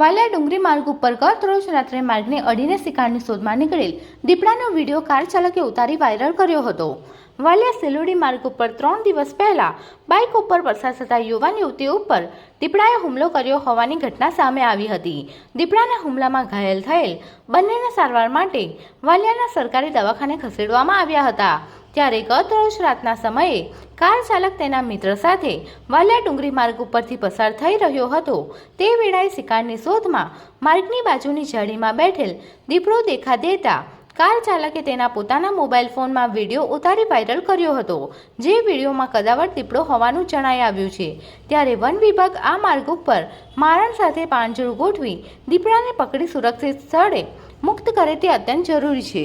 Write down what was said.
વાલિયા ડુંગરી માર્ગ ઉપર ગત રોજ રાત્રે માર્ગને અડીને શિકારની શોધમાં નીકળેલ દીપડાનો વીડિયો કાર ચાલકે ઉતારી વાયરલ કર્યો હતો. વાલિયા સેલોડી માર્ગ ઉપર ત્રણ દિવસ પહેલા બાઇક ઉપર પસાર થતા યુવાન યુવતી ઉપર દીપડાએ હુમલો કર્યો હોવાની ઘટના સામે આવી હતી. દીપડાના હુમલામાં ઘાયલ થયેલ બંનેને સારવાર માટે વાલિયાના સરકારી દવાખાને ખસેડવામાં આવ્યા હતા. ત્યારે ગત રોજ રાતના સમયે કાર ચાલક તેના મિત્ર સાથે વાલિયા ડુંગરી માર્ગ ઉપરથી પસાર થઈ રહ્યો હતો. તે વેળાએ શિકારની શોધમાં માર્ગની બાજુની જાળીમાં બેઠેલ દીપડો દેખા દેતા કાર ચાલકે તેના પોતાના મોબાઈલ ફોનમાં વીડિયો ઉતારી વાયરલ કર્યો હતો, જે વિડીયોમાં કદાવર દીપડો હોવાનું જણાઈ આવ્યું છે. ત્યારે વન વિભાગ આ માર્ગ ઉપર મારણ સાથે પાંજરું ગોઠવી દીપડાને પકડી સુરક્ષિત સ્થળે મુક્ત કરે તે અત્યંત જરૂરી છે.